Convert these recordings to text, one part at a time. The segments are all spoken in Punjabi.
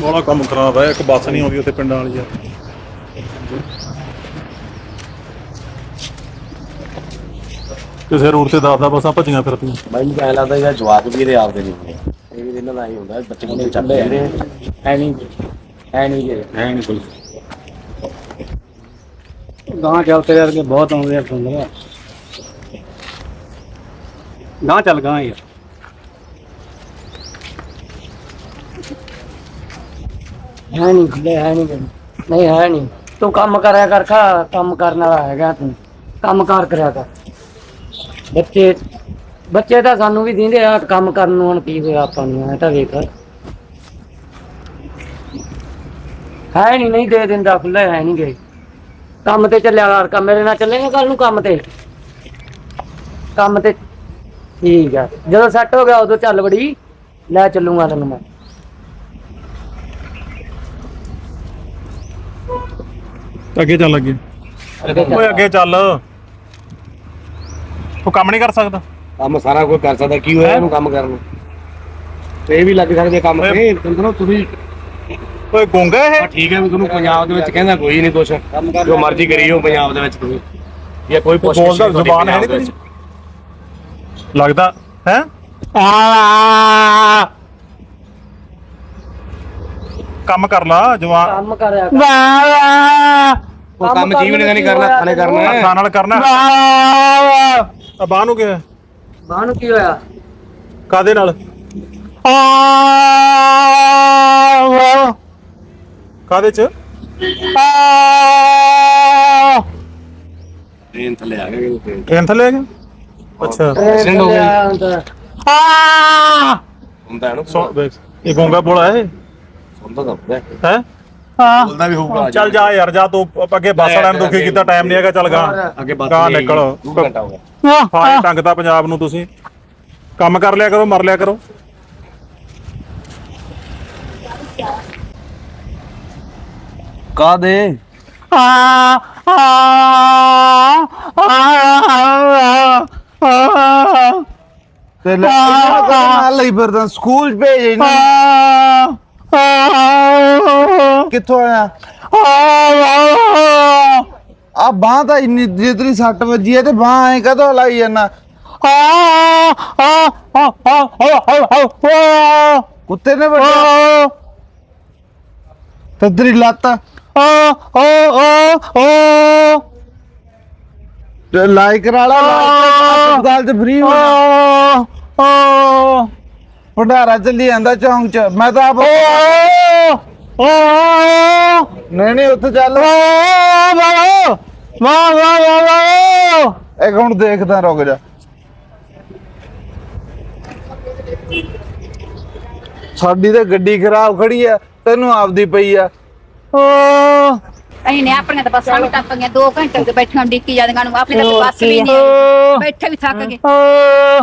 ਬੜਾ ਕੰਮ ਖਰਾਬ ਹੈ ਇੱਕ ਬੱਸ ਨਹੀਂ ਆਉਂਦੀ ਉੱਥੇ ਪਿੰਡਾਂ ਵਾਲੀ ਯਾਰ ਕਿਸੇ ਰੋਡ ਤੇ ਦਸ ਦਸ ਬੱਸਾਂ ਭੱਜੀਆਂ ਫਿਰਦੀਆਂ। ਮੈਨੂੰ ਤਾਂ ਐਂ ਲੱਗਦਾ ਯਾਰ ਜਵਾਕ ਵੀ ਇਹਦੇ ਆਪਦੇ ਨਹੀਂ ਹੁੰਦੇ। ਇਹ ਵੀ ਇਹਨਾਂ ਦਾ ਹੀ ਹੁੰਦਾ ਬੱਚੇ ਕੋਲ ਚੱਲਦੇ ਆ। ਹੈ ਨਹੀਂ ਹੈ ਨਹੀਂ ਜੀ। ਹੈ ਨਹੀਂ ਕੋਈ। ਗਾਂ ਚੱਲ ਤੇਰੇ ਵਰਗੇ ਬਹੁਤ ਆਉਂਦੇ ਆ ਸੁਣਦੇ ਗਾਂ ਚੱਲ ਗਾਂ ਯਾਰ ਹੈ ਨਹੀਂ ਖੁੱਲੇ, ਹੈ ਨਹੀਂ ਨਹੀਂ, ਹੈ ਨਹੀਂ। ਤੂੰ ਕੰਮ ਕਰਿਆ ਕਰ, ਖਾ। ਕੰਮ ਕਰਨ ਵਾਲਾ ਹੈਗਾ ਤੂੰ। ਕੰਮ ਕਾਰ ਕਰਿਆ ਕਰ। ਬੱਚੇ ਬੱਚੇ ਤਾਂ ਸਾਨੂੰ ਵੀ ਦਿੰਦੇ ਆ, ਕੰਮ ਕਰਨ ਨੂੰ ਹੁਣ ਕੀ ਹੋਇਆ ਆਪਾਂ ਨੂੰ ਇਹ ਤਾਂ ਵੇਖ। ਹੈ ਨਹੀਂ ਨਹੀਂ ਦੇ ਦਿੰਦਾ, ਖੁੱਲੇ ਹੈ ਨਹੀਂ ਗਏ। ਕੰਮ ਤੇ ਚੱਲਿਆ ਕਰ, ਕੰਮ ਮੇਰੇ ਨਾਲ ਚੱਲੇਗਾ ਕੱਲ ਨੂੰ ਕੰਮ ਤੇ? ਕੰਮ ਤੇ ਠੀਕ ਆ। ਜਦੋਂ ਸੈੱਟ ਹੋ ਗਿਆ ਉਦੋਂ ਚੱਲ ਵੜੀ। ਲੈ ਚੱਲੂਗਾ ਤੈਨੂੰ ਮੈਂ। ਅੱਗੇ ਚੱਲ ਅੱਗੇ। ਓਏ ਅੱਗੇ ਚੱਲ। ਤੂੰ ਕੰਮ ਨਹੀਂ ਕਰ ਸਕਦਾ। ਕੰਮ ਸਾਰਾ ਕੋਈ ਕਰ ਸਕਦਾ। ਕੀ ਹੋਇਆ ਇਹਨੂੰ ਕੰਮ ਕਰਨ ਨੂੰ? ਤੇ ਇਹ ਵੀ ਲੱਗ ਸਕਦੇ ਕੰਮ। ਤੇ ਤੁਹਾਨੂੰ ਤੁਸੀਂ ਓਏ ਗੁੰਗਾ ਇਹ? ਆ ਠੀਕ ਹੈ ਵੀ ਤੁਹਾਨੂੰ ਪੰਜਾਬ ਦੇ ਵਿੱਚ ਕਹਿੰਦਾ ਕੋਈ ਨਹੀਂ ਕੁਛ। ਜੋ ਮਰਜ਼ੀ ਕਰੀਓ ਪੰਜਾਬ ਦੇ ਵਿੱਚ ਤੁਸੀਂ। ਇਹ ਕੋਈ ਪੁੱਛ ਬੋਲਦਾ ਜ਼ੁਬਾਨ ਹੈ ਨਹੀਂ ਤੇਰੀ? ਲੱਗਦਾ? ਹੈ? ਕੰਮ ਕਰ ਲਾ ਜਵਾਨ। ਕੰਮ ਕਰਿਆ ਕਰ। ਉਹ ਕੰਮ ਜੀਵਨ ਦਾ ਨਹੀਂ ਕਰਨਾ ਖਾਣੇ ਕਰਨਾ ਹੈ ਹੱਥਾਂ ਨਾਲ ਕਰਨਾ? ਆ ਬਾਹ ਨੂੰ ਕਿਹਾ ਬਾਹ ਨੂੰ ਕੀ ਹੋਇਆ? ਕਾਦੇ ਨਾਲ? ਕਾਦੇ ਚ? ਟ੍ਰੇਨ ਥੱਲੇ ਆ ਗਏ ਟ੍ਰੇਨ? ਟ੍ਰੇਨ ਥੱਲੇ ਆ ਗਿਆ? ਅੱਛਾ। Accident ਹੋ ਗਿਆ। ਹੁੰਦਾ। ਹੁੰਦਾ ਹੈ ਨਾ ਸੋ ਵੇਖ, ਇਹ ਗੋਂਗਾ ਬੋਲਾ ਹੈ ਸੁਣਦਾ ਤਾਂ ਹੁੰਦਾ। ਹੈ। ਹੈ। ਬੋਲਦਾ ਵੀ ਹੋਊਗਾ ਚੱਲ ਜਾ ਯਾਰ ਜਾ ਤੂੰ ਅੱਗੇ ਬੱਸ ਵਾਲਿਆਂ ਨੂੰ ਦੁਖੀ ਕੀਤਾ ਟਾਈਮ ਨਹੀਂ ਹੈਗਾ ਚੱਲ ਗਾ ਅੱਗੇ ਬਾਤ ਗਾਂ ਨਿਕਲ। ਦੋ ਘੰਟਾ ਹੋ ਗਿਆ। ਫਾਇਰ ਟੰਗਦਾ ਪੰਜਾਬ ਨੂੰ ਤੁਸੀਂ। ਕੰਮ ਕਰ ਲਿਆ ਕਰੋ ਮਰ ਲਿਆ ਕਰੋ। ਕਾਦੇ ਤੇ ਲੈ ਨਾਲ ਲਈ ਫਿਰਦਾ ਸਕੂਲ ਭੇਜ ਇਹਨੂੰ ਕਿੱਥੋਂ ਆਇਆ? ਆ ਬਾਹ ਤਾਂ ਇੰਨੀ ਜਿਤਨੀ ਸੱਟ ਵੱਜੀ ਤੇ ਬਾਹ ਐ ਕਦੋਂ ਲਾਈ ਜਾਂਦਾ ਕੁੱਤੇ ਨੇ ਵੱਢਿਆ। ਤੇ ਤੇਰੀ ਲੱਤ। ਤੇ ਲਾਈਕ ਵਾਲਾ ਹਸਪਤਾਲ ਚ ਫ੍ਰੀ ਹੋ ਭੰਡਾਰਾ ਚੱਲੀ ਜਾਂਦਾ ਚੌਂਕ ਚ। ਮੈਂ ਤਾਂ ਆਪ ਨਹੀਂ ਨਹੀਂ ਉੱਥੇ ਚੱਲ। ਇੱਕ ਹੁਣ ਦੇਖਦਾ ਰੁਕ ਜਾ। ਸਾਡੀ ਤਾਂ ਗੱਡੀ ਖਰਾਬ ਖੜੀ ਆ ਤੈਨੂੰ ਆਪਦੀ ਪਈ ਆ। ਅਸੀਂ ਨੇ ਆਪਣੀਆਂ ਤਾਂ ਬੱਸਾਂ ਵੀ ਟੱਪ ਗਈਆਂ 2 ਘੰਟੇ ਹੋ ਗਏ ਬੈਠਿਆਂ ਡਿੱਕੀ ਜਾਂਦੀਆਂ ਨੂੰ ਆਪਣੀ ਤਾਂ ਬੱਸ ਵੀ ਨਹੀਂ ਆਈ। ਬੈਠੇ ਵੀ ਥੱਕ ਗਏ।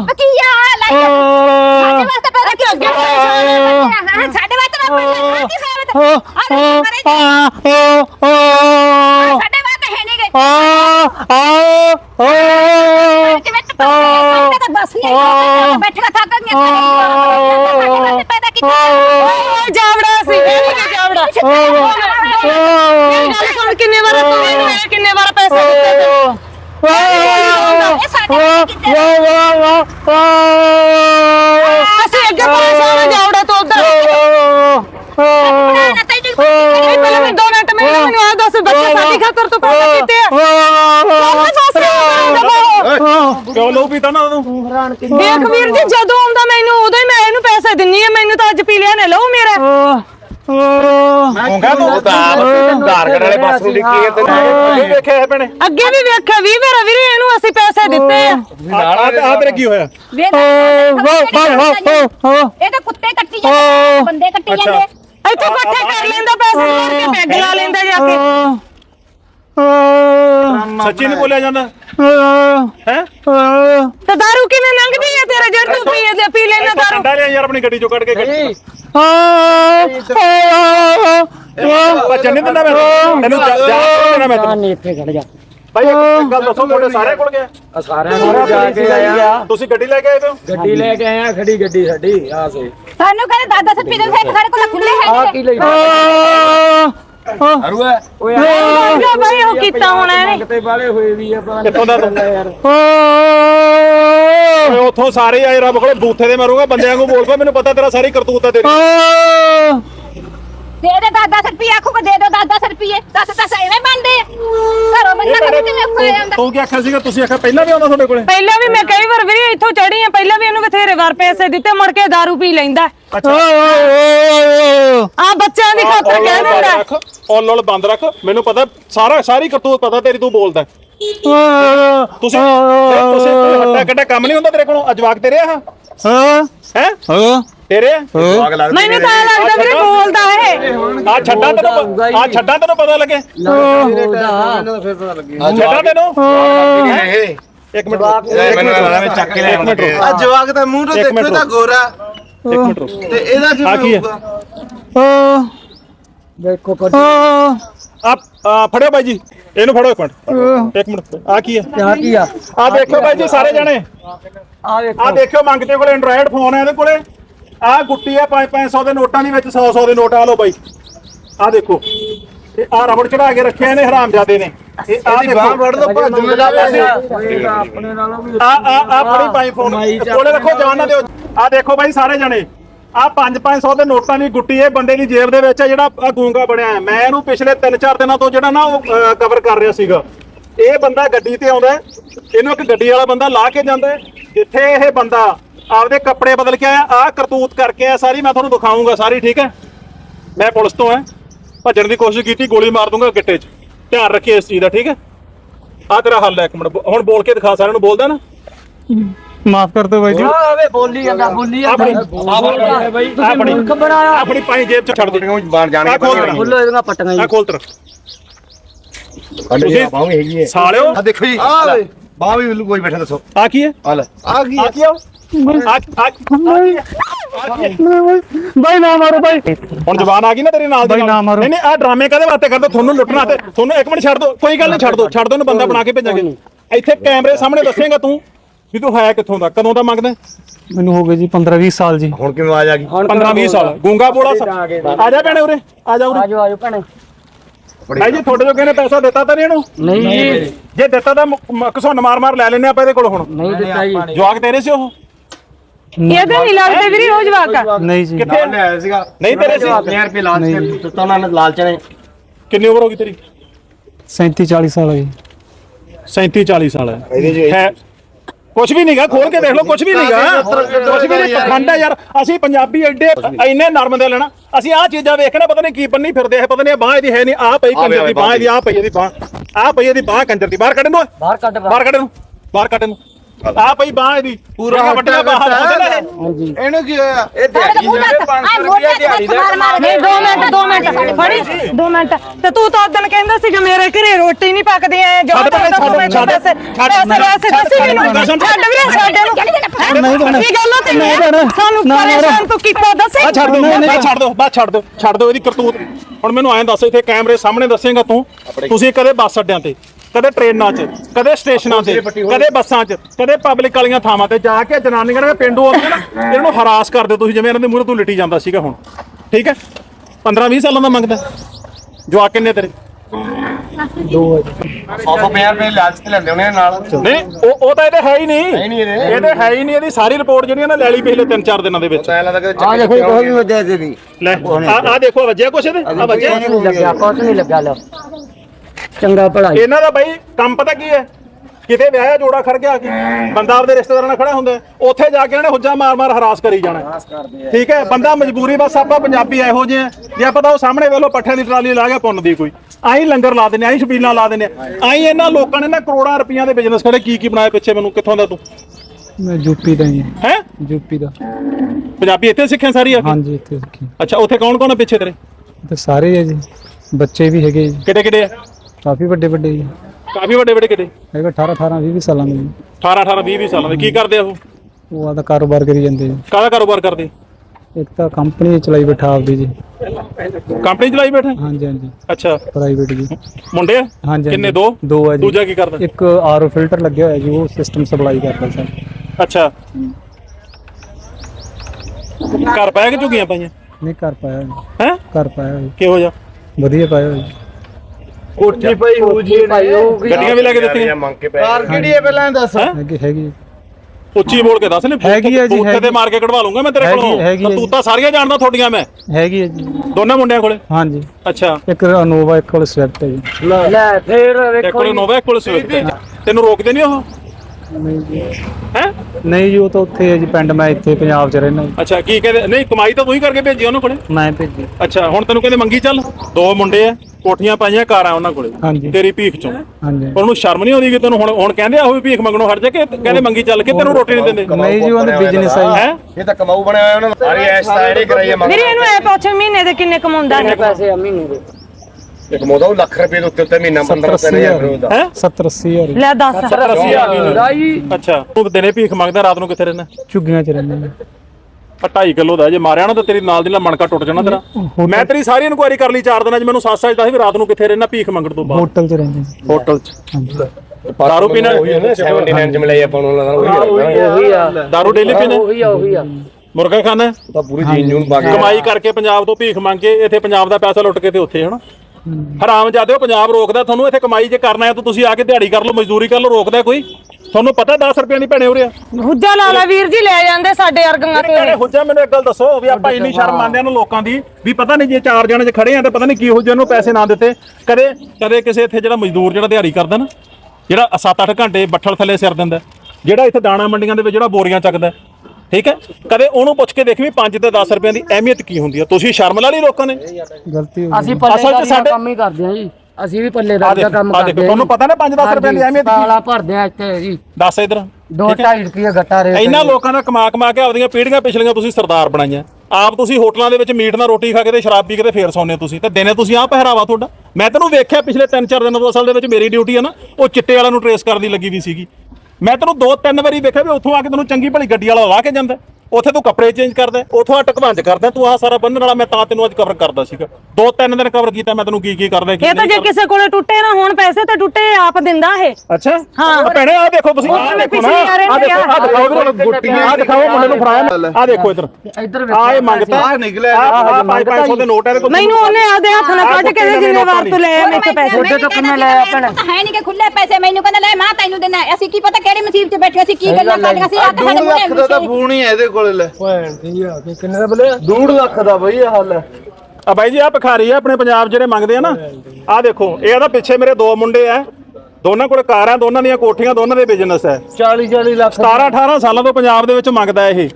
ਬਕੀਆ ਲਾਈ ਸਾਡੇ ਵਾਸਤੇ ਪੈਦਾ ਕਿਉਂ ਗਿਆ ਸਾਡੇ ਵਾਸਤੇ ਨਾ ਪੈਦਾ ਕੀ ਹੋਇਆ? ਸਾਡੇ ਵਾਸਤੇ ਹੈ ਨਹੀਂ ਗਏ। ਕਿਵੇਂ ਟੱਪ ਤਾਂ ਬੱਸ ਨਹੀਂ ਆਈ ਬੈਠੇ ਥੱਕ ਗਈਆਂ ਸਾਡੇ ਵਾਸਤੇ ਪੈਦਾ ਕੀਤਾ ਓਏ ਜਾਵੜਾ ਸੀ ਜਾਵੜਾ ਗੱਲ ਸੁਣ ਕਿੰਨੇ ਵਾਰ ਤੂੰ ਮੈਨੂੰ ਮੇਰੇ ਕਿੰਨੇ ਵਾਰ ਪੈਸੇ ਦਿੱਤੇ ਤੈਨੂੰ ਇਹ ਸਾਡੇ ਕਿੱਥੇ ਅਸੀਂ ਅੱਗੇ ਪਰੇਸ਼ਾਨ ਜਾਵੜਾ ਤੂੰ ਉਧਰ ਨਾ ਤੈਨੂੰ ਪਹਿਲਾਂ ਮੈਂ 2 ਮਿੰਟ ਮੈਨੂੰ ਮੈਨੂੰ ਆ ਦੱਸ ਬੱਚੇ ਸਾਡੀ ਖਾਤਰ ਤੂੰ ਪੈਸੇ ਕੀਤੇ ਆ ਕਿਉਂ ਲੋ ਪੀਤਾ ਨਾ ਤੂੰ ਦੇਖ ਵੀਰ ਜੀ, ਜਦੋਂ ਆਉਂਦਾ ਮੈਨੂੰ ਉਦੋਂ ਹੀ ਮੈਂ ਇਹਨੂੰ ਪੈਸੇ ਦਿੰਨੀ ਆ ਮੈਨੂੰ ਤਾਂ ਅੱਜ ਪੀ ਲਿਆ ਨੇ ਲਓ ਮੇਰਾ ਗੋਂਗਾ ਤੂੰ ਤਾਂ ਧਾਰ ਕਰਨ ਵਾਲੇ ਬੱਸ ਨੂੰ ਡਿੱਕੀ ਗਏ ਤੇ ਇਹ ਵੇਖਿਆ ਹੈ ਭੈਣੇ? ਅੱਗੇ ਵੀ ਵੇਖਿਆ ਵੀ ਮੇਰਾ ਵੀਰੇ ਇਹਨੂੰ ਅਸੀਂ ਪੈਸੇ ਦਿੱਤੇ ਆ। ਆ ਤੇਰੇ ਕੀ ਹੋਇਆ? ਇਹ ਤਾਂ ਕੁੱਤੇ ਕੱਟੀ ਜਾਂਦੇ ਬੰਦੇ ਕੱਟੀ ਜਾਂਦੇ। ਇੱਥੇ ਇਕੱਠੇ ਕਰ ਲੈਂਦਾ ਪੈਸੇ ਮਾਰ ਕੇ ਪੈਗ ਲਾ ਲੈਂਦਾ ਜਾ ਕੇ। ਸੱਚੀ ਨਹੀਂ ਬੋਲਿਆ ਜਾਂਦਾ? ਹੈ। ਤੇ ਦਾਰੂ ਕਿਵੇਂ ਲੰਘਦੀ ਹੈ ਤੇਰਾ? ਜੜ ਤੂੰ ਪੀ ਲੈ ਪੀ ਲੈਣਾ ਦਾਰੂ। ਠੰਡਾ ਯਾਰ ਆਪਣੀ ਗੱਡੀ ਚੋਂ ਕੱਢ ਕੇ ਗੱਡੀ ਬੱਚਾ ਨਹੀਂ ਦਿੰਦਾ ਮੈਂ ਤੈਨੂੰ ਜਾ ਦੇਣਾ ਮੈਂ ਤੈਨੂੰ ਨਹੀਂ ਇੱਥੇ ਖੜ ਜਾ ਬਾਈ ਇੱਕ ਗੱਲ ਦੱਸੋ ਤੁਹਾਡੇ ਸਾਰੇ ਕੋਲ ਗਿਆ ਆ ਸਾਰਿਆਂ ਨੂੰ ਜਾ ਕੇ ਆਇਆ ਤੁਸੀਂ ਗੱਡੀ ਲੈ ਕੇ ਆਏ ਹੋ ਗੱਡੀ ਲੈ ਕੇ ਆਇਆ ਖੜੀ ਗੱਡੀ ਸਾਡੀ ਆ। ਸੇ ਸਾਨੂੰ ਕਹਿੰਦੇ ਦਾਦਾ ਸੱਚੀ ਦੇ ਸਾਡੇ ਕੋਲ ਖੁੱਲੇ ਹੈ ਆ ਕੀ ਲਈ? ਅਰੂਆ ਓਏ ਆ ਬਾਈ ਉਹ ਕੀਤਾ ਹੋਣਾ ਇਹਨੇ? ਕਿਤੇ ਵਾਲੇ ਹੋਏ ਵੀ ਆ ਪਤਾ ਕਿੱਥੋਂ ਦਾ? ਯਾਰ। ਓਏ। ਉੱਥੋਂ ਸਾਰੇ ਆਏ ਰੱਬ ਕੋਲੇ ਬੂਥੇ ਦੇ ਮਾਰੂਗਾ ਬੰਦਿਆਂ ਨੂੰ ਬੋਲ ਪਾ ਮੈਨੂੰ ਪਤਾ ਤੇਰਾ ਸਾਰੀ ਕਰਤੂਤ ਆ ਤੇਰੀ। ਦੇ ਦੇ ਦਾਦਾ ਰੁਪਏ ਆਖੂਗਾ ਦੇ ਦੋ ਦਾਦਾ ਰੁਪਏ ਦੱਸ ਦੱਸ ਐਵੇਂ ਬਣਦੇ ਆ। ਘਰੋਂ ਬੰਦਾ ਕਦੇ ਕਿਵੇਂ ਖੋਇਆ ਜਾਂਦਾ? ਤੂੰ ਕੀ ਆਖਿਆ ਸੀਗਾ? ਤੁਸੀਂ ਆਖਿਆ ਪਹਿਲਾਂ ਵੀ ਆਉਂਦਾ ਤੁਹਾਡੇ ਕੋਲੇ? ਪਹਿਲਾਂ ਵੀ ਮੈਂ ਕਈ ਵਾਰ ਵੀਰੇ ਇੱਥੋਂ ਚੜੀ ਆ ਪਹਿਲਾਂ ਵੀ ਇਹਨੂੰ ਬਥੇਰੇ ਵਾਰ ਪੈਸੇ ਦਿੱਤੇ ਮੁੜ ਕੇ दारू ਪੀ ਲੈਂਦਾ। ਆ ਦੀ ਖਾਤਰ ਕਹਿ ਦਿੰਦਾ। ਰੱਖ ਔਲ ਔਲ ਬੰਦ ਰੱਖ। ਮੈਨੂੰ ਪਤਾ ਸਾਰਾ ਸਾਰੀ ਕਰਤੂਤ ਪਤਾ ਤੇਰੀ ਤੂੰ ਬੋਲਦਾ ਤੁਸੀਂ ਤੁਸੀਂ ਹੱਟਾ ਕੱਟਾ ਕੰਮ ਨਹੀਂ ਹੁੰਦਾ ਤੇਰੇ ਕੋਲੋਂ? ਅਜਵਾਕ ਤੇਰੇ ਆ ਹੈ? ਤੇਰੇ ਆ? ਮੈਨੂੰ ਤਾਂ ਲੱਗਦਾ ਵੀਰੇ ਬੋਲਦਾ ਇਹ। ਆ ਛੱਡਾਂ ਤੈਨੂੰ ਆ ਛੱਡਾਂ ਤੈਨੂੰ ਪਤਾ ਲੱਗੇ। ਇਹਨਾਂ ਦਾ ਫਿਰ ਪਤਾ ਲੱਗੇ। ਛੱਡਾਂ ਤੈਨੂੰ? ਇੱਕ ਮਿੰਟ ਮੈਨੂੰ ਲੱਗਦਾ ਮੈਂ ਚੱਕ ਕੇ ਲੈ ਆਉਂਦਾ ਆ ਜਵਾਕ ਦਾ ਮੂੰਹ ਤੋਂ ਦੇਖੋ ਤਾਂ। ਗੋਰਾ। ਇੱਕ ਮਿੰਟ ਤੇ ਇਹਦਾ ਕੀ ਕਿਵੇਂ ਹੈ? ਦੇਖੋ ਆਪ ਆ, ਫੜਿਓ ਬਾਈ ਜੀ। ਇਹਨੂੰ ਫੜੋ ਇੱਕ ਮਿੰਟ। ਇੱਕ ਮਿੰਟ। ਆ ਕੀ ਹੈ? ਆ ਕੀ ਆ? ਆ ਦੇਖੋ ਬਾਈ ਜੀ ਸਾਰੇ ਜਣੇ। ਆ ਆ ਦੇਖਿਓ ਮੰਗਤੇ ਕੋਲੇ ਐਂਡਰੋਇਡ ਫੋਨ ਹੈ ਇਹਦੇ ਕੋਲੇ। ਆ ਗੁੱਟੀ ਆ 5-500 ਦੇ ਨੋਟਾਂ ਦੇ ਵਿੱਚ 100-100 ਦੇ ਨੋਟ ਆ ਲਓ ਬਾਈ। ਆ ਦੇਖੋ। ਤੇ ਆ ਰਬੜ ਚੜਾ ਕੇ ਰੱਖਿਆ ਇਹਨੇ ਹਰਾਮਜ਼ਾਦੇ ਨੇ। ਇਹ ਆ ਬਾਹ ਦੇਖੋ। ਵੜ ਦੋ ਭੱਜ ਨੂੰ ਜਾ ਪੈਸੇ ਹੋਏਗਾ ਆਪਣੇ ਨਾਲੋਂ ਵੀ ਆ ਆ ਆ ਫੜੀ ਬਾਈ ਫੋਨ ਕੋਲੇ ਰੱਖੋ ਜਾਨ ਨਾ ਦਿਓ। ਆ ਦੇਖੋ ਬਾਈ ਸਾਰੇ ਜਣੇ। ਆ 5-500 ਦੇ ਨੋਟਾਂ ਦੀ ਗੁੱਟੀ ਇਹ ਬੰਦੇ ਦੀ ਜੇਬ ਦੇ ਵਿੱਚ ਆ ਜਿਹੜਾ ਗੂੰਗਾ ਬਣਿਆ ਹੈ। ਮੈਂ ਇਹਨੂੰ ਪਿਛਲੇ 3-4 ਦਿਨਾਂ ਤੋਂ ਜਿਹੜਾ ਨਾ ਉਹ ਕਵਰ ਕਰ ਰਿਹਾ ਸੀਗਾ। ਇਹ ਬੰਦਾ ਗੱਡੀ ਤੇ ਆਉਂਦਾ ਹੈ, ਇਹਨੂੰ ਇੱਕ ਗੱਡੀ ਵਾਲਾ ਬੰਦਾ ਲਾ ਕੇ ਜਾਂਦਾ ਹੈ। ਜਿੱਥੇ ਇਹ ਬੰਦਾ ਆਪਦੇ ਕੱਪੜੇ ਬਦਲ ਕੇ ਆਇਆ ਆ ਕਰਤੂਤ ਕਰਕੇ ਆਇਆ ਸਾਰੀ ਮੈਂ ਤੁਹਾਨੂੰ ਦਿਖਾਉਂਗਾ ਸਾਰੀ ਠੀਕ ਹੈ? ਮੈਂ ਪੁਲਿਸ ਤੋਂ ਆ ਭੱਜਣ ਦੀ ਕੋਸ਼ਿਸ਼ ਕੀਤੀ ਗੋਲੀ ਮਾਰ ਦੂੰਗਾ ਗਿੱਟੇ 'ਚ। ਧਿਆਨ ਰੱਖੀ ਇਸ ਚੀਜ਼ ਦਾ ਠੀਕ ਹੈ? ਆ ਤੇਰਾ ਹੱਲ ਹੈ ਇੱਕ ਮਿੰਟ। ਹੁਣ ਬੋਲ ਕੇ ਦਿਖਾ ਸਾਰਿਆਂ ਨੂੰ ਬੋਲਦਾ ਨਾ। ਮਾਫ ਕਰ ਦਿਓ ਬਾਈ ਜੀ। ਆ ਵੇ ਬੋਲੀ ਜਾਂਦਾ ਬੋਲੀ ਜਾਂਦਾ। ਆਪਣੀ ਆ ਬਾਈ ਆ ਤੁਸੀਂ ਫੜੀ ਮੂਰਖ ਬਣਾਇਆ। ਆਪਣੀ ਪਾਈ ਜੇਬ 'ਚ ਛੱਡ ਦੇ ਬਾਹਰ ਜਾਣ ਆ ਕੇ ਖੋਲ ਤੇਰਾ। ਬੋਲੋ ਇਹਦੀਆਂ ਪਟੀਆਂ ਆ ਖੋਲ ਤੇਰਾ। ਤੁਸੀਂ ਪਾਉਂਗੇ ਹੈਗੀ ਹੈ। ਸਾਲਿਓ। ਆ ਦੇਖੋ ਜੀ। ਆ ਵੇ। ਬਾਹ ਵੀ ਬਿਲਕੁਲ ਕੋਈ ਬੈਠਾ ਦੱਸੋ। ਆ ਕੀ ਹੈ? ਆ ਲੈ। ਆ ਕੀ ਆ ਕੀ ਆ ਬਾਈ ਨਾ ਮਾਰੋ ਬਾਈ। ਹੁਣ ਜ਼ਬਾਨ ਆ ਗਈ ਨਾ ਤੇਰੇ ਨਾਲ ਦੀ ਨਾ ਮਾਰੋ। ਨਹੀਂ ਨਹੀਂ ਆ ਡਰਾਮੇ ਕਾਦੇ ਵਾਸਤੇ ਕਰਦੇ? ਤੁਹਾਨੂੰ ਲੁੱਟਣਾ ਤੇ ਤੁਹਾਨੂੰ ਇੱਕ ਮਿੰਟ ਛੱਡ ਦੋ ਕੋਈ ਗੱਲ ਨਹੀਂ ਛੱਡ ਦੋ ਛੱਡ ਦੋ ਇਹਨੂੰ ਬੰਦਾ ਬਣਾ ਕੇ ਭੇਜਾਂਗੇ। ਇੱਥੇ ਕੈਮਰੇ ਸਾਹਮਣੇ ਦੱਸੇਗਾ ਤੂੰ। ਵੀ ਤੂੰ ਹੈ ਕਿੱਥੋਂ ਦਾ? ਕਦੋਂ ਦਾ ਮੰਗਦਾ? ਮੈਨੂੰ ਹੋ ਗਏ ਜੀ 15 20 ਸਾਲ ਜੀ। ਹੁਣ ਕਿਵੇਂ ਆ ਗਈ? 15 20 ਸਾਲ। ਗੂੰਗਾ ਬੋੜਾ ਆ ਜਾ? ਭੈਣੇ ਉਰੇ ਆ ਜਾ ਉਰੇ। ਆਜੋ ਆਜੋ ਭੈਣੇ। ਭਾਈ ਜੀ ਤੁਹਾਡੇ ਜੋ ਕਹਿੰਦੇ ਪੈਸਾ ਦਿੱਤਾ ਤਾਂ ਨਹੀਂ ਇਹਨੂੰ? ਨਹੀਂ ਜੀ। ਜੇ। ਦਿੱਤਾ ਤਾਂ ਘਸੁੰਨ ਮਾਰ ਮਾਰ ਲੈ ਲੈਨੇ ਆਪਾਂ ਇਹਦੇ ਕੋਲ ਹੁਣ। ਨਹੀਂ ਦਿੱਤਾ ਜੀ। ਜਵਾਕ ਤੇਰੇ ਸੀ ਉਹ? ਇਹਦੇ ਨਹੀਂ ਲੱਗਦੇ ਵੀਰੇ ਰੋਜ਼ ਵਾਕਾ ਨਹੀਂ ਜੀ। ਕਿੱਥੇ? ਲੈ ਆਇਆ ਸੀਗਾ। ਨਹੀਂ ਤੇਰੇ ਸੀ? 50 ਰੁਪਏ ਲਾਲਚ ਤੇ ਦਿੱਤਾ ਉਹਨਾਂ ਨੇ ਲਾਲਚ ਨੇ। ਕਿੰਨੀ ਉਮਰ ਹੋ ਗਈ ਤੇਰੀ? 37 40 ਸਾਲ ਹੈ ਜੀ। 37 40 ਸਾਲ ਹੈ ਹੈ ਕੁਝ ਵੀ ਨਹੀਂਗਾ ਖੋਲ ਕੇ ਦੇਖ ਲਓ ਕੁਝ ਵੀ ਨਹੀਂਗਾ ਕੁਝ ਵੀ ਨਹੀਂ ਪਖੰਡ ਹੈ ਯਾਰ ਅਸੀਂ ਪੰਜਾਬੀ ਐਡੇ ਇੰਨੇ ਨਰਮ ਦੇ ਲੈਣਾ ਅਸੀਂ ਆਹ ਚੀਜ਼ਾਂ ਵੇਖਣਾ ਪਤਾ ਨਹੀਂ ਕੀ ਬੰਨੀ ਫਿਰਦੇ ਆ ਪਤਾ ਨਹੀਂ ਬਾਹ ਇਹਦੀ ਹੈ ਨਹੀਂ ਆਹ ਪਈ ਕੰਜਰ ਦੀ ਬਾਹ ਇਹਦੀ ਆਹ ਪਈ ਇਹਦੀ ਬਾਹ। ਆਹ ਪਈ ਇਹਦੀ ਬਾਹ ਕੰਜਰ ਦੀ। ਬਾਹਰ ਕੱਢ ਨੂੰ ਬਾਹਰ ਕੱਢ ਬਾਹਰ। ਬਾਹਰ ਕੱਢ ਨੂੰ ਬਾਹਰ ਕੱਢ ਨੂੰ ਆਹ ਪਈ ਬਾਹ ਇਹਦੀ। ਪੂਰਾ ਵੱਡਾ ਬਾਹ ਹੁੰਦਾ ਨਾ ਹਾਂਜੀ। ਇਹਨੂੰ ਕੀ ਹੋਇਆ? ਇਹ ਸਾਡੇ ਮੂੰਹ ਨਾਲ ਆ ਮੋਟੇ ਦਿਹਾੜੀ ਮਾਰ ਨਹੀਂ 2 ਮਿੰਟ 2 ਮਿੰਟ ਫੜੀ 2 ਮਿੰਟ। ਤੇ ਤੂੰ ਤਾਂ ਉਦੋਂ ਕਹਿੰਦਾ ਸੀਗਾ ਮੇਰੇ ਘਰੇ ਰੋਟੀ ਨਹੀਂ ਪੱਕਦੀ ਐ ਜੋ ਛੱਡ ਛੱਡ, ਪੈਸੇ ਛੱਡ, ਪੈਸੇ ਦੱਸੀ ਮੈਨੂੰ। ਛੱਡ ਵੀਰੇ ਛੱਡ ਇਹਨੂੰ। ਕੀ ਗੱਲ ਆ ਤੇਰੀ ਸਾਨੂੰ ਪਰੇਸ਼ਾਨ ਤੂੰ ਕੀਤਾ ਦੱਸੇ? ਆ ਛੱਡ ਦੋ ਬਸ ਛੱਡ ਦੋ ਬਸ ਛੱਡ ਦੋ ਛੱਡ ਦੋ ਇਹਦੀ ਕਰਤੂਤ। ਹੁਣ ਮੈਨੂੰ ਐਂ ਦੱਸ ਇੱਥੇ ਕੈਮਰੇ ਸਾਹਮਣੇ ਦੱਸੇਗਾ ਤੂੰ। ਤੁਸੀਂ ਕਦੇ ਬੱਸ ਅੱਡਿਆਂ ਤੇ ਕਦੇ ਟ੍ਰੇਨਾਂ 'ਚ ਕਦੇ ਸਟੇਸ਼ਨਾਂ ਤੇ ਕਦੇ ਬੱਸਾਂ 'ਚ ਕਦੇ ਪਬਲਿਕ ਵਾਲੀਆਂ ਥਾਵਾਂ ਤੇ ਜਾ ਕੇ ਜਨਾਨੀਆਂ ਨੇ ਪਿੰਡੋਂ ਆਉਂਦੀਆਂ ਨਾ ਇਹਨਾਂ ਨੂੰ ਹਰਾਸ ਕਰਦੇ ਤੁਸੀਂ ਜਿਵੇਂ ਇਹਨਾਂ ਦੇ ਮੂਹਰੇ ਤੂੰ ਲਿਟੀ ਜਾਂਦਾ ਸੀਗਾ ਹੁਣ। ਠੀਕ ਹੈ? 15 20 ਸਾਲਾਂ ਦਾ ਮੰਗਦਾ। ਜਵਾਕ ਕਿੰਨੇ ਤੇਰੇ? 150 ਰੁਪਏ ਲਾਲਚ ਤੇ ਲੈਂਦੇ ਉਹਨੇ ਨਾਲ। ਨਹੀਂ ਉਹ ਉਹ ਤਾਂ ਇਹਦੇ ਹੈ ਹੀ ਨਹੀਂ। ਇਹਦੇ। ਇਹਦੇ ਹੈ ਹੀ ਨਹੀਂ ਇਹਦੀ ਸਾਰੀ ਰਿਪੋਰਟ ਜਿਹੜੀ ਇਹਨਾਂ ਲੈ ਲਈ ਪਿਛਲੇ 3-4 ਦਿਨਾਂ ਦੇ ਵਿੱਚ। ਆ ਦੇਖੋ ਕੋਈ ਵੀ ਵਜ੍ਹਾ ਤੇ ਨਹੀਂ ਲੈ ਆ ਆ ਦੇਖੋ ਵੱਜਿਆ ਕੁਛ ਇਹਦੇ? ਆ ਵੱਜਿਆ? ਨਹੀਂ ਲੱਗਿਆ ਕੁਛ ਨਹੀਂ ਲੱਗਿਆ ਲੋ ਚੰਗਾ ਭਲਾ ਜੀ। ਇਹਨਾਂ ਦਾ ਬਾਈ ਕੰਮ ਪਤਾ ਕੀ ਹੈ? ਕਿਤੇ ਵਿਆਹਿਆ ਜੋੜਾ ਖੜ ਗਿਆ ਕਿ ਬੰਦਾ ਆਪਦੇ ਰਿਸ਼ਤੇਦਾਰਾਂ ਨਾਲ ਖੜਾ ਹੁੰਦਾ ਹੈ, ਉੱਥੇ ਜਾ ਕੇ ਇਹਨਾਂ ਨੇ ਹੁੱਜਾ ਮਾਰ-ਮਾਰ ਹਰਾਸ ਕਰੀ ਜਾਣਾ ਠੀਕ ਹੈ ਬੰਦਾ ਮਜਬੂਰੀ ਬਸ ਆਪਾਂ ਪੰਜਾਬੀ ਇਹੋ ਜਿਹੇ ਆ। ਜੇ ਆਪਾਂ ਤਾਂ ਉਹ ਸਾਹਮਣੇ ਵੇਲੋ ਪੱਠਿਆਂ ਦੀ ਟਰਾਲੀ ਲਾ ਗਿਆ ਪੁੰਨ ਦੀ ਕੋਈ। ਆਈ ਲੰਗਰ ਲਾ ਦਿੰਦੇ ਆਈ ਛਬੀਲਾਂ ਲਾ ਦਿੰਦੇ ਆਈ ਇਹਨਾਂ ਲੋਕਾਂ ਨੇ ਨਾ ਕਰੋੜਾਂ ਰੁਪਈਆਂ ਦੇ ਬਿਜ਼ਨਸ ਖੜੇ ਕੀ ਕੀ ਬਣਾਇਆ ਪਿੱਛੇ ਮੈਨੂੰ ਕਿੱਥੋਂ ਦਾ ਤੂੰ? ਮੈਂ ਯੂਪੀ ਦਾ ਜੀ ਹੈ? ਯੂਪੀ ਦਾ। ਪੰਜਾਬੀ ਇੱਥੇ ਸਿੱਖਿਆ ਸਾਰੀ ਆ ਕੇ? ਹਾਂਜੀ ਇੱਥੇ ਸਿੱਖੀ। ਅੱਛਾ ਉੱਥੇ ਕੌਣ ਕੌਣ ਆ ਪਿੱਛੇ ਤੇਰੇ? ਤੇ ਸਾਰੇ ਹੈ ਜੀ। ਬੱਚੇ ਵੀ ਹੈਗੇ ਜੀ। ਕਿਹੜੇ ਕਿਹੜੇ ਆ? ਕਾਫੀ ਵੱਡੇ ਵੱਡੇ ਜੀ। ਕਾਫੀ ਵੱਡੇ ਵੱਡੇ ਕਿਹੜੇ ਹੈਗਾ 18 18 20 20 ਸਾਲਾਂ ਦੇ ਜੀ। 18 18 20 20 ਸਾਲਾਂ ਦੇ। ਕੀ ਕਰਦੇ ਆ ਉਹ? ਉਹ ਆਦਾ ਕਾਰੋਬਾਰ ਕਰੀ ਜਾਂਦੇ ਜੀ ਕਾਹਦਾ ਕਾਰੋਬਾਰ ਕਰਦੇ? ਇੱਕ ਤਾਂ ਕੰਪਨੀ ਚਲਾਈ ਬੈਠਾ ਆਪਦੀ ਜੀ। ਕੰਪਨੀ ਚਲਾਈ ਬੈਠੇ? ਹਾਂਜੀ ਹਾਂਜੀ। ਅੱਛਾ। ਪ੍ਰਾਈਵੇਟ ਜੀ। ਮੁੰਡੇ ਆ? ਹਾਂਜੀ ਕਿੰਨੇ। ਦੋ? ਦੋ ਹੈ ਜੀ। ਦੂਜਾ ਕੀ ਕਰਦਾ? ਇੱਕ ਆਰਓ ਫਿਲਟਰ ਲੱਗਿਆ ਹੋਇਆ ਜੀ ਉਹ ਸਿਸਟਮ ਸਪਲਾਈ ਕਰਦਾ ਸਰ। ਅੱਛਾ। ਘਰ ਪਾਇਆ ਕਿ ਝੁੱਗੀਆਂ ਪਾਈਆਂ? ਨਹੀਂ ਕਰ ਪਾਇਆ। ਜੀ ਹੈ? ਕਰ ਪਾਇਆ ਜੀ ਕਿਹੋ ਜਿਹਾ? ਵਧੀਆ ਪਾਇਆ ਜੀ ਕੋਠੀ ਪਈ ਹੋ ਜੀ ਭਾਈ ਗੱਡੀਆਂ ਵੀ ਲੈ ਕੇ ਦਿੱਤੀਆਂ। ਮੰਗ ਕੇ ਪੈ ਕਾਰ ਕਿਹੜੀ ਹੈ ਪਹਿਲਾਂ ਦੱਸ? ਹੈਗੀ ਹੈਗੀ। ਉੱਚੀ ਬੋਲ ਕੇ ਦੱਸ ਨੇ ਹੈਗੀ ਆ ਜੀ, ਬੂਥੇ ਤੇ। ਮਾਰ ਕੇ ਕਢਵਾ ਲੂੰਗਾ ਮੈਂ ਤੇਰੇ ਕੋਲੋਂ। ਤੂੰ ਤਾਂ ਸਾਰੀਆਂ ਜਾਣਦਾ ਤੁਹਾਡੀਆਂ ਮੈਂ? ਹੈਗੀ ਹੈ ਜੀ। ਦੋਨਾਂ ਮੁੰਡਿਆਂ ਕੋਲੇ? ਹਾਂਜੀ। ਅੱਛਾ। ਇੱਕ ਅਨੋਵਾ ਇੱਕ ਕੋਲ ਸਵਿਫਟ ਹੈ ਜੀ। ਲੈ ਫੇਰ ਇੱਕ ਵੇਖੋ ਕੋਲੇ ਨੋਵਾ ਇੱਕ ਕੋਲੇ ਸਵਿਫਟ ਤੈਨੂੰ ਰੋਕਦੇ ਨਹੀਂ ਉਹ? ਨਹੀਂ ਜੀ। ਹੈ? ਨਹੀਂ ਜੀ ਉਹ ਤਾਂ ਉੱਥੇ ਹੈ ਜੀ ਪਿੰਡ ਮੈਂ ਇੱਥੇ ਪੰਜਾਬ 'ਚ ਰਹਿਣਾ ਜੀ। ਅੱਛਾ ਕੀ ਕਹਿੰਦੇ ਨਹੀਂ ਕਮਾਈ ਤਾਂ ਤੂੰ ਹੀ ਕਰਕੇ ਭੇਜੀ ਉਹਨਾਂ ਕੋਲੇ? ਮੈਂ ਭੇਜੀ। ਅੱਛਾ ਹੁਣ ਤੈਨੂੰ ਕਹਿੰਦੇ ਮੰਗੀ ਚੱਲ ਦੋ ਮੁੰਡੇ ਆ। ਕੋਠੀਆਂ ਪਾਈਆਂ ਕਾਰਾਂ ਉਹਨਾਂ ਕੋਲੇ। ਹਾਂਜੀ। ਤੇਰੀ ਭੀਖ ਚੋਂ। ਹਾਂਜੀ। ਪਰ ਉਹਨੂੰ ਸ਼ਰਮ ਨਹੀਂ ਆਉਂਦੀ ਕਿ ਤੈਨੂੰ ਹੁਣ ਹੁਣ ਕਹਿੰਦੇ ਆ ਉਹ ਵੀ ਭੀਖ ਮੰਗਣੋਂ ਹਟ ਜਾ ਕੇ ਕਹਿੰਦੇ ਮੰਗੀ ਚੱਲ ਕੇ ਤੈਨੂੰ ਰੋਟੀ ਨਹੀਂ ਦਿੰਦੇ। ਨਹੀਂ ਜੀ ਉਹਦਾ ਬਿਜ਼ਨਸ ਹੈ ਹੈ? ਇਹ ਤਾਂ ਕਮਾਊ ਬਣਿਆ ਹੋਇਆ ਉਹਨਾਂ। ਦਾ ਸਾਰੀ ਐਸ਼ ਤਾਂ ਇਹਨੇ ਕਰਾਈ ਹੈ ਵੀਰੇ ਇਹਨੂੰ ਐ ਪੁੱਛ ਮਹੀਨੇ ਦੇ ਕਿੰਨੇ ਕਮਾਉਂਦਾ ਹੈ? ਪੈਸੇ ਆ ਮਹੀਨੇ ਦੇ। ਇੱਕ ਮੋਦਾ ਉਹ ਲੱਖ ਰੁਪਏ ਦੇ ਉੱਤੇ ਉੱਤੇ ਮਹੀਨਾ 15 3000 ਰੁਪਏ ਦਾ। ਹੈ? 70 80 ਹਜ਼ਾਰ। ਜੀ। ਲੈ ਦੱਸ। 80 ਆ ਗਈ ਅੱਛਾ। ਤੂੰ ਦਿਨੇ ਭੀਖ ਮੰਗਦਾ ਰਾਤ ਨੂੰ ਕਿੱਥੇ ਰਹਿਣਾ ਝੁੱਗੀਆਂ 'ਚ ਰਹਿੰਦੇ 2.5 ਕਿਲੋ ਦਾ ਜੇ ਮਾਰਿਆ ਨਾ ਤਾਂ ਤੇਰੀ ਨਾਲ ਦੀ ਨਾਲ ਮਣਕਾ ਟੁੱਟ ਜਾਣਾ ਤੇਰਾ। ਮੈਂ ਤੇਰੀ ਸਾਰੀ ਇਨਕੁਆਇਰੀ ਕਰ ਲਈ ਚਾਰ ਦਿਨਾਂ 'ਚ ਮੈਨੂੰ ਸੱਸ ਸੱਚਦਾ ਸੀ ਵੀ ਰਾਤ ਨੂੰ ਕਿੱਥੇ ਰਹਿਣਾ ਭੀਖ ਮੰਗਣ ਤੋਂ ਬਾਅਦ। ਹੋਟਲ 'ਚ ਰਹਿੰਦੇ ਜੀ ਹੋਟਲ 'ਚ। ਦਾਰੂ ਪੀਣਾ ਉਹੀ ਹੈ ਨਾ 79 ਚ ਆਪਾਂ ਨੂੰ ਉਹਨਾਂ ਉਹੀ ਆ। ਦਾਰੂ ਡੇਲੀ ਪੀਣਾ ਉਹੀ ਆ ਉਹੀ ਆ। ਮੁਰਗਾ ਖਾਣਾ? ਤਾਂ ਪੂਰੀ ਜੀਨ ਜੂਨ ਪਾ ਕੇ। ਕਮਾਈ ਕਰਕੇ ਪੰਜਾਬ ਤੋਂ ਭੀਖ ਮੰਗ ਕੇ ਇੱਥੇ ਪੰਜਾਬ ਦਾ ਪੈਸਾ ਲੁੱਟ ਕੇ ਤੇ ਉੱਥੇ ਹਨਾ? ਹਰਾਮ ਜਾਦੇ ਹੋ ਪੰਜਾਬ ਰੋਕਦਾ ਤੁਹਾਨੂੰ ਇੱਥੇ ਕਮਾਈ ਜੇ ਕਰਨਾ ਹੈ ਤਾਂ ਤੁਸੀਂ ਆ ਕੇ ਦਿਹਾੜੀ ਕਰ ਲਓ ਮਜ਼ਦੂਰੀ ਕਰ ਲਓ ਰੋਕਦਾ ਕੋਈ? ਤੁਹਾਨੂੰ ਪਤਾ 10 ਰੁਪਏ ਦੀ ਭੈਣੇ ਉਰੇ। ਆ ਹੁੱਜਾ ਲਾ ਲੈ ਵੀਰ ਜੀ ਲੈ ਜਾਂਦੇ ਸਾਡੇ ਅਰਗਾਂ ਤੇ ਭੈਣੇ ਹੁਜਾ ਮੈਨੂੰ ਇੱਕ ਗੱਲ ਦੱਸੋ ਵੀ ਆਪਾਂ ਇੰਨੀ ਸ਼ਰਮ ਮੰਨਦੇ ਆ ਨਾ ਲੋਕਾਂ ਦੀ ਵੀ ਪਤਾ ਨਹੀਂ ਜੇ ਚਾਰ ਜਣੇ ਚ ਖੜੇ ਆ ਤਾਂ ਪਤਾ ਨਹੀਂ ਕੀ ਹੋ ਜੇ ਉਹਨੂੰ ਪੈਸੇ ਨਾ ਦਿੱਤੇ। ਕਦੇ ਕਦੇ ਕਿਸੇ ਇੱਥੇ ਜਿਹੜਾ ਮਜ਼ਦੂਰ ਜਿਹੜਾ ਦਿਹਾੜੀ ਕਰਦਾ ਨਾ ਜਿਹੜਾ 7-8 ਘੰਟੇ ਬੱਠਲ ਥੱਲੇ ਸਿਰ ਦਿੰਦਾ ਜਿਹੜਾ ਇੱਥੇ ਦਾਣਾ ਮੰਡੀਆਂ ਦੇ ਵਿੱਚ ਜਿਹੜਾ ਬੋਰੀਆਂ ਚੱਕਦਾ ਠੀਕ ਹੈ? ਕਦੇ ਉਹਨੂੰ ਪੁੱਛ ਕੇ ਦੇਖ ਵੀ 5 ਤੇ 10 ਰੁਪਏ ਦੀ ਅਹਿਮੀਅਤ ਕੀ ਹੁੰਦੀ ਆ? ਤੁਸੀਂ ਸ਼ਰਮ ਲਾ ਲਈ ਲੋਕਾਂ ਨੇ। ਗਲਤੀ ਹੋ ਗਈ। ਅਸੀਂ ਦਾ ਸਾਡੇ- ਕੰਮ ਹੀ ਕਰਦੇ ਆ ਜੀ। ਅਸੀਂ ਵੀ ਪੱਲੇਦਾਰੀ ਦਾ ਕੰਮ ਆ ਕਰਦੇ ਦੇਖੋ ਆ ਤੁਹਾਨੂੰ ਪਤਾ ਨਾ 5-10 ਰੁਪਏ ਦੀ ਅਹਿਮੀਅਤ ਕੀ ਸਾਲਾ ਭਰਦੇ ਆ ਇੱਥੇ ਜੀ। ਦੱਸ ਇਧਰ 2.5 ਰੁਪਏ ਗੱਟਾ ਰੇ ਇੰਨਾ ਲੋਕਾਂ ਦਾ ਕਮਾ ਕਮਾ ਕੇ ਆਪਦੀਆਂ ਪੀੜ੍ਹੀਆਂ ਪਿਛਲੀਆਂ ਤੁਸੀਂ ਸਰਦਾਰ ਬਣਾਈਆਂ। ਆਪ ਤੁਸੀਂ ਹੋਟਲਾਂ ਦੇ ਵਿੱਚ ਮੀਟ ਨਾਲ ਰੋਟੀ ਖਾ ਕੇ ਤੇ ਸ਼ਰਾਬ ਪੀ ਕੇ ਤੇ ਫੇਰ ਸੌਂਦੇ ਤੁਸੀਂ। ਤੇ ਦਿਨੇ ਤੁਸੀਂ ਆਹ ਪਹਿਰਾਵਾ ਤੁਹਾਡਾ। ਮੈਂ ਤੈਨੂੰ ਵੇਖਿਆ ਪਿਛਲੇ 3-4 ਦਿਨਾਂ ਤੋਂ ਅਸਲ ਦੇ ਵਿੱਚ ਮੇਰੀ ਡਿਊਟੀ ਹੈ ਨਾ ਉਹ ਚਿੱਟੇ ਵਾਲਿਆਂ ਨੂੰ ਟਰੇਸ ਕਰਨ ਦੀ ਲੱਗੀ ਵੀ ਸੀਗੀ। ਮੈਂ ਤੈਨੂੰ ਦੋ ਤਿੰਨ ਵਾਰੀ ਵੇਖਿਆ ਵੀ ਉੱਥੋਂ ਆ ਕੇ ਤੈਨੂੰ ਚੰਗੀ ਭਲੀ ਗੱਡੀ ਵਾਲਾ ਲਾ ਕੇ ਜਾਂਦਾ। ਉੱਥੇ ਤੂੰ ਕੱਪੜੇ ਚੇਂਜ ਕਰਦਾ ਉੱਥੋਂ ਆ ਟਕਵੰਜ ਕਰਦਾ ਤੂੰ ਆਹ ਸਾਰਾ ਬੰਨਣ ਵਾਲਾ ਮੈਂ ਤਾਂ ਤੈਨੂੰ ਅੱਜ ਕਵਰ ਕਰਦਾ ਸੀਗਾ। ਦੋ ਤਿੰਨ ਦਿਨ ਕਵਰ ਕੀਤਾ ਮੈਂ ਤੈਨੂੰ ਕੀ ਕੀ ਕਰਦਾ ਕੀ ਇਹ ਤਾਂ ਜੇ। ਕਿਸੇ ਕੋਲੇ ਟੁੱਟੇ ਨਾ ਹੋਣ ਪੈਸੇ ਤਾਂ ਟੁੱਟੇ ਆਪ ਦਿੰਦਾ ਇਹ। ਅੱਛਾ? ਹਾਂ। ਆ ਭੈਣੇ ਆ ਦੇਖੋ ਤੁਸੀਂ ਆ ਦੇਖੋ ਨਾ ਆ ਦੇਖੋ ਆ ਦਿਖਾਓ ਗੁੱਟੀਆਂ ਆ ਦਿਖਾਓ ਮੁੰਡੇ ਨੂੰ ਫੜਾਇਆ। ਆ ਦੇਖੋ ਇਧਰ। ਇੱਧਰ ਆ ਇਹ ਮੰਗਤਾ ਆਹ ਨਿਕਲਿਆ ਆ 500 ਦੇ ਨੋਟ ਹੈ ਇਹਦੇ ਕੋਲ ਮੈਨੂੰ ਉਹਨੇ ਆਦੇ ਹੱਥ ਨਾਲ ਕੱਢ ਕੇ ਦੇ ਜਿੰਨੇ ਵਾਰ ਤੂੰ ਲੈ ਆ ਮੇਰੇ ਤੋਂ ਪੈਸੇ ਤੁਹਾਡੇ ਤੋਂ ਕਿੰਨੇ ਲੈ ਆ ਭੈਣੇ? ਹੈ ਨਹੀਂ ਕਿ ਖੁੱਲੇ ਪੈਸੇ ਮੈਨੂੰ ਕਹਿੰਦਾ ਲੈ ਮਾਂ ਤੈਨੂੰ ਦੇਣਾ। ਅਸੀਂ ਕੀ ਪਤਾ ਕਿਹੜੀ ਮੁਸੀਬਤ 'ਚ ਬੈਠੇ ਅਸੀਂ ਕੀ ਗੱਲਾਂ ਕਰਨੀਆਂ ਸੀ ਆ ਤਾਂ ਸਾਡੇ ਦਾ ਤਾਂ ਫੋਨ ਹੀ ਹੈ ਇਹਦੇ ਕੋਲੇ ਲੈ। ਕਿੰਨੇ ਦਾ ਬੋਲੇ ਡੂਢ ਲੱਖ ਦਾ ਬਈ ਇਹ ਹਾਲ। ਹੈ ਆ ਬਾਈ ਜੀ ਆ ਭਿਖਾਰੀ ਆ ਆਪਣੇ ਪੰਜਾਬ ਜਿਹੜੇ ਮੰਗਦੇ ਆ ਨਾ। ਆ ਦੇਖੋ ਇਹ ਇਹਦਾ ਪਿੱਛੇ ਮੇਰੇ ਦੋ ਮੁੰਡੇ ਆ। ਦੋਨਾਂ ਕੋਲ ਕਾਰਾਂ ਦੋਨਾਂ ਦੀਆਂ ਕੋਠੀਆਂ ਦੋਨਾਂ ਦੇ ਬਿਜ਼ਨਸ ਹੈ 40 40 ਲੱਖ। 17 18 ਸਾਲਾਂ ਤੋਂ ਪੰਜਾਬ ਦੇ ਵਿੱਚ ਮੰਗਦਾ ਇਹ।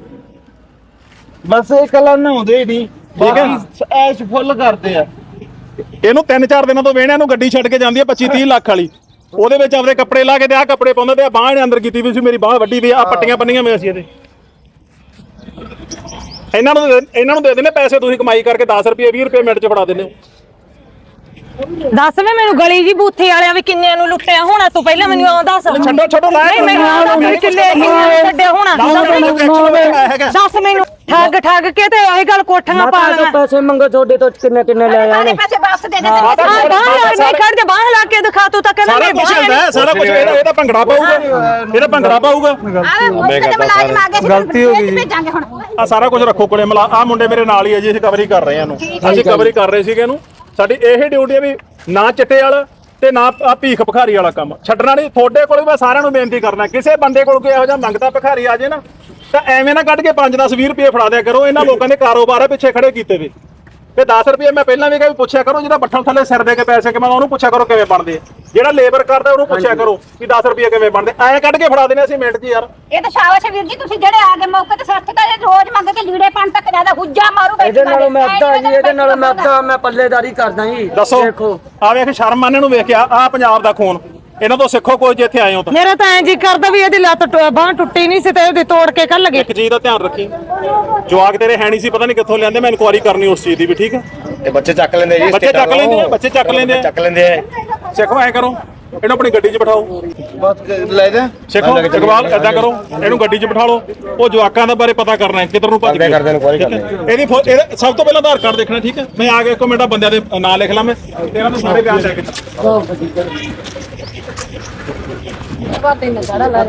ਬਸ ਇਹ ਕਲਾ ਨਹਾਉਂਦੇ ਹੀ ਨਹੀਂ ਠੀਕ ਹੈ। ਐਸ਼ ਫੁੱਲ ਕਰਦੇ ਆ। ਇਹਨੂੰ 3-4 ਦਿਨਾਂ ਤੋਂ ਵੇਹਣਿਆਂ ਨੂੰ ਗੱਡੀ ਛੱਡ ਕੇ ਜਾਂਦੀ ਹੈ 25-30 ਲੱਖ ਵਾਲੀ। ਉਹਦੇ ਵਿੱਚ ਆਪਦੇ ਕੱਪੜੇ ਲਾ ਕੇ ਤੇ ਆ ਕੱਪੜੇ ਪਾਉਂਦੇ ਤੇ ਆ ਬਾਂਹ ਨੇ ਅੰਦਰ ਕੀਤੀ ਵੀ ਸੀ ਮੇਰੀ ਬਾਂਹ ਵੱਡੀ ਵੀ ਆ ਪੱਟੀਆਂ ਬੰਨੀਆਂ ਹੋਈਆਂ ਸੀ ਇਹਦੇ। ਇਹਨਾਂ ਨੂੰ ਇਹਨਾਂ ਨੂੰ ਦੇ ਦਿੰਦੇ ਪੈਸੇ, ਤੁਸੀਂ ਕਮਾਈ ਕਰਕੇ 10 ਰੁਪਏ 20 ਰੁਪਏ ਮਿੰਟ 'ਚ ਫੜਾ ਦਿੰਦੇ ਹੋ। ਦੱਸ ਵੇ ਮੈਨੂੰ ਗਲੀ ਜੀ ਬੂਥੇ ਵਾਲਿਆਂ ਵੀ ਕਿੰਨਿਆਂ ਨੂੰ ਲੁੱਟਿਆ ਹੋਣਾ ਤੂੰ ਪਹਿਲਾਂ ਮੈਨੂੰ ਆਹ ਦੱਸ। ਛੱਡੋ ਛੱਡੋ ਲਾਇਆ ਨਹੀਂ ਮੈਨੂੰ ਕਿੱਲੇ ਕਿੰਨਿਆਂ ਨੂੰ ਛੱਡਿਆ ਹੋਣਾ। ਦੱਸ ਮੈਨੂੰ ਠੱਗ ਠੱਗ ਕੇ ਤੇ ਉਹੀ ਗੱਲ ਕੋਠੀਆਂ ਪਾ ਲਈਆਂ ਪੈਸੇ ਮੰਗੋ ਤੁਹਾਡੇ ਤੋਂ ਕਿੰਨੇ ਕਿੰਨੇ ਲੈ ਆਣੇ ਪੈਸੇ ਵਾਪਸ ਦੇ ਦੇ ਆ ਬਾਹਰ ਨਹੀਂ ਕੱਢ ਦੇ ਬਾਹਰ ਲਾ ਕੇ ਦਿਖਾ ਤੂੰ ਤਾਂ ਕਹਿੰਦਾ ਸਾਰਾ ਕੁਝ ਬਾਹਰ ਹੁੰਦਾ ਹੈ, ਸਾਰਾ ਕੁਝ ਇਹਦਾ ਇਹਦਾ ਭੰਗੜਾ ਪਾਊਗਾ। ਇਹਦਾ ਭੰਗੜਾ ਪਾਊਗਾ। ਗਲਤੀ ਹੋ ਗਈ। ਆ ਸਾਰਾ ਕੁਝ ਰੱਖੋ ਕੋਲੇ ਮਲਾ ਆ ਮੁੰਡੇ ਮੇਰੇ ਨਾਲ ਹੀ ਹੈ ਜੀ ਅਸੀਂ ਕਵਰੀ ਕਰ ਰਹੇ ਹਾਂ ਇਹਨੂੰ। ਅਸੀਂ ਕਵਰੀ ਕਰ ਰਹੇ ਸੀਗੇ ਇਹਨੂੰ। ਸਾਡੀ ਇਹ ਡਿਊਟੀ ਹੈ ਵੀ ਨਾ ਚਿੱਟੇ ਵਾਲਾ ਤੇ ਨਾ ਆ ਭੀਖ ਭਖਾਰੀ ਵਾਲਾ ਕੰਮ। ਛੱਡਣਾ ਨਹੀਂ, ਤੁਹਾਡੇ ਕੋਲ ਮੈਂ ਸਾਰਿਆਂ ਨੂੰ ਬੇਨਤੀ ਕਰਨਾ, ਕਿਸੇ ਬੰਦੇ ਕੋਲ ਕੋਈ ਇਹੋ ਜਿਹਾ ਮੰਗਤਾ ਭਖਾਰੀ ਆ ਜੇ ਨਾ, ਤਾਂ ਐਵੇਂ ਨਾ ਕੱਢ ਕੇ 5 10 20 ਰੁਪਏ ਫੜਾ ਦਿਆ ਕਰੋ, ਇਹਨਾਂ ਲੋਕਾਂ ਦੇ ਕਾਰੋਬਾਰ ਆ ਪਿੱਛੇ ਖੜੇ ਕੀਤੇ ਵੇ। ਤੇ 10 ਰੁਪਏ ਮੈਂ ਪਹਿਲਾਂ ਵੀ ਕਿਹਾ ਵੀ ਪੁੱਛਿਆ ਕਰੋ ਜਿਹਦਾ ਬੱਠਲ ਥੱਲੇ ਸਿਰ ਦੇ ਕੇ ਪੈਸੇ ਕਮਾਉਂਦਾ ਉਹਨੂੰ ਪੁੱਛਿਆ ਕਰੋ ਕਿਵੇਂ ਬਣਦੇ ਜਿਹੜਾ ਲੇਬਰ ਕਰਦਾ ਉਹਨੂੰ ਪੁੱਛਿਆ ਕਰੋ ਕਿ 10 ਰੁਪਏ ਕਿਵੇਂ ਬਣਦੇ ਐਂ ਕੱਢ ਕੇ ਫੜਾ ਦੇਣੇ ਅਸੀਂ ਮਿੰਟ 'ਚ ਯਾਰ। ਇਹ ਤਾਂ ਸ਼ਾਬਾਸ਼ ਹੈ ਵੀਰ ਜੀ ਤੁਸੀਂ ਜਿਹੜੇ ਆ ਗਏ ਮੌਕੇ ਤੇ ਸੱਤ ਤਾਂ ਰੋਜ਼ ਮੰਗ ਕੇ ਲੀੜੇ ਪਾਣ ਤੱਕ ਜ਼ਿਆਦਾ ਹੁੱਜਾ ਮਾਰੂ ਬੈਠੀ ਇਹਦੇ ਨਾਲੋਂ ਮੈਂ। ਅੱਧਾ ਜੀ ਇਹਦੇ ਨਾਲੋਂ ਮੈਂ ਅੱਧਾ ਮੈਂ ਪੱਲੇਦਾਰੀ ਕਰਦਾ ਜੀ ਦੱਸੋ। ਦੇਖੋ। ਆ ਵੇਖ ਸ਼ਰਮ ਮੰਨੇ ਨੂੰ ਵੇਖ ਕੇ ਆ ਆਹ ਪੰਜਾਬ ਦਾ ਖੂਨ। ਇਹਨਾਂ ਤੋਂ ਸਿੱਖੋ ਕੋਈ ਜੇ ਇੱਥੇ ਆਏ ਹੋ ਤਾਂ। ਮੇਰਾ ਤਾਂ ਐਂ ਜੀ ਕਰਦਾ ਵੀ ਇਹਦੀ ਲੱਤ ਬਾਂਹ ਟੁੱਟੀ ਨਹੀਂ ਸੀ ਤੇ ਉਹਦੀ ਤੋੜ ਕੇ ਕੱਲ ਲਗੇ ਇੱਕ ਚੀਜ਼ ਦਾ ਧਿਆਨ ਰੱਖੀ। ਜਵਾਕ ਤੇਰੇ ਹੈ ਨਹੀਂ ਸੀ ਪਤਾ ਨਹੀਂ ਕਿੱਥੋਂ ਲਿਆਂਦੇ ਮੈਂ ਇਨਕੁਆਰੀ ਕਰਨੀ ਉਸ ਚੀਜ਼ ਦੀ ਵੀ ਠੀਕ ਹੈ ਇਹ ਬੱਚੇ ਚੱਕ ਲੈਂਦੇ ਜੀ ਬੱਚੇ ਚੱਕ ਲੈਂਦੇ ਆ ਬੱਚੇ ਚੱਕ ਲੈਂਦੇ ਆ। ਚੱਕ ਲੈਂਦੇ ਆ। ਸਿੱਖੋ ਐ ਕਰੋ। ਇਹਨੂੰ ਆਪਣੀ ਗੱਡੀ 'ਚ ਬਿਠਾਓ। ਬਸ ਲੈ ਜਾ। ਸਿੱਖੋ ਇਕਬਾਲ ਏਦਾਂ ਕਰੋ। ਇਹਨੂੰ ਗੱਡੀ 'ਚ ਬਿਠਾ ਲਓ। ਉਹ ਜਵਾਕਾਂ ਦਾ ਬਾਰੇ ਪਤਾ ਕਰਨਾ ਹੈ ਕਿੱਧਰ ਨੂੰ ਭੱਜ ਕਰਦੇ ਗਏ। ਕਰਦੇ ਨੂੰ ਗੱਲ ਹੈ? ਇਹਦੀ ਇਹਦਾ ਸਭ ਤੋਂ ਪਹਿਲਾਂ ਆਧਾਰ ਕਾਰਡ ਦੇਖਣਾ ਠੀਕ ਹੈ? ਮੈਂ ਆ ਕੇ ਇੱਕ ਮਿੰਟ ਬੰਦਿਆਂ ਦੇ ਨਾਂ ਲਿਖ ਲਾਂ ਮੈਂ। ਤੇਰਾ ਤਾਂ ਸਾਰੇ ਬਿਆਨ ਲੈ ਕੇ ਭਰ ਦੇ ਨਜ਼ਾਰਾ ਲੈ।